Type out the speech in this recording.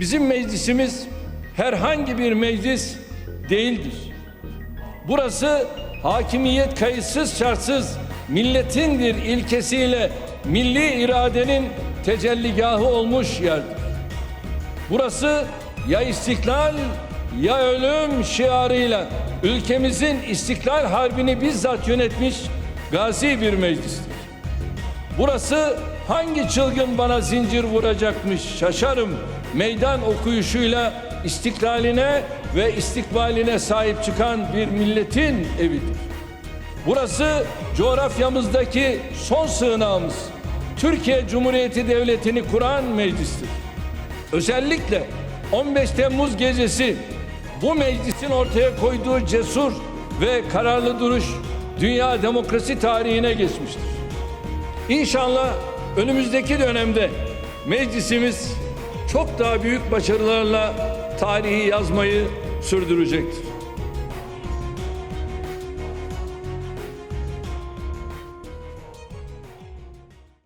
Bizim meclisimiz herhangi bir meclis değildir. Burası hakimiyet kayıtsız şartsız milletindir ilkesiyle milli iradenin tecelligahı olmuş yerdir. Burası ya istiklal ya ölüm şiarıyla ülkemizin istiklal harbini bizzat yönetmiş gazi bir meclistir. Burası hangi çılgın bana zincir vuracakmış şaşarım meydan okuyuşuyla istiklaline ve istikbaline sahip çıkan bir milletin evidir. Burası coğrafyamızdaki son sığınağımız. Türkiye Cumhuriyeti Devleti'ni kuran meclistir. Özellikle 15 Temmuz gecesi bu meclisin ortaya koyduğu cesur ve kararlı duruş dünya demokrasi tarihine geçmiştir. İnşallah önümüzdeki dönemde meclisimiz çok daha büyük başarılarla tarihi yazmayı sürdürecektir.